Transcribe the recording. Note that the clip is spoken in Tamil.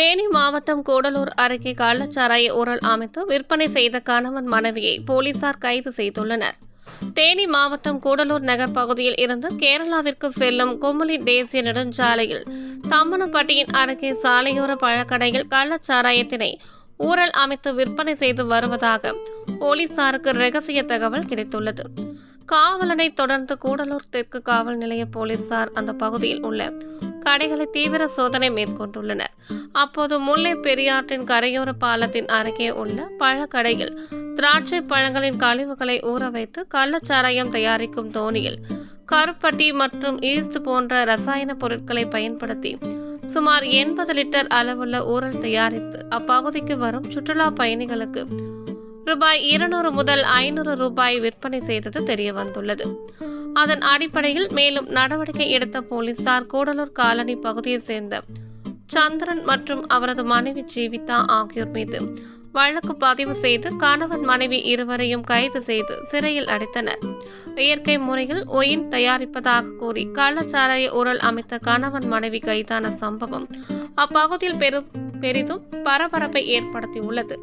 தேனி மாவட்டம் கூடலூர் அருகே கள்ளச்சாராய ஊரல் அமைத்து விற்பனை செய்த கணவன் மனைவியை போலீசார் கைது செய்துள்ளனர். தேனி மாவட்டம் கூடலூர் நகர் பகுதியில் இருந்து கேரளாவிற்கு செல்லும் குமுளி தேசிய நெடுஞ்சாலையில் தம்மனப்பட்டியின் அருகே சாலையோர பழக்கடையில் கள்ளச்சாராயத்தினை ஊரல் அமைத்து விற்பனை செய்து வருவதாக போலீசாருக்கு ரகசிய தகவல் கிடைத்துள்ளது. காவலனை தொடர்ந்து கூடலூர் தெற்கு காவல் நிலைய போலீசார் அந்த பகுதியில் உள்ள கடைகளை தீவிர சோதனை மேற்கொண்டுள்ளனர் அப்போது முல்லை பெரியாற்றின் கரையோர பாலத்தின் அருகே உள்ள பழக்கடையில் திராட்சை பழங்களின் கழிவுகளை ஊற வைத்து கள்ளச்சாராயம் தயாரிக்கும் தோணியில் கருப்பட்டி மற்றும் ஈஸ்ட் போன்ற ரசாயன பொருட்களை பயன்படுத்தி சுமார் எண்பது லிட்டர் அளவுள்ள ஊரல் தயாரித்து அப்பகுதிக்கு வரும் சுற்றுலா பயணிகளுக்கு ரூபாய் இருநூறு முதல் ஐநூறு ரூபாய் விற்பனை செய்தது தெரிய வந்துள்ளது அதன் அடிப்படையில் மேலும் நடவடிக்கை எடுத்த போலீசார் கூடலூர் காலனி பகுதியை சேர்ந்த சந்திரன் மற்றும் அவரது மனைவி ஜீவிதா ஆகியோர் மீது வழக்கு பதிவு செய்து கணவன் மனைவி இருவரையும் கைது செய்து சிறையில் அடைத்தனர். இயற்கை முறையில் ஒயின் தயாரிப்பதாக கூறி கள்ளச்சாராய உரல் அமைத்த கணவன் மனைவி கைதான சம்பவம் அப்பகுதியில் பெரும் பெரிதும் பரபரப்பை ஏற்படுத்தியுள்ளது.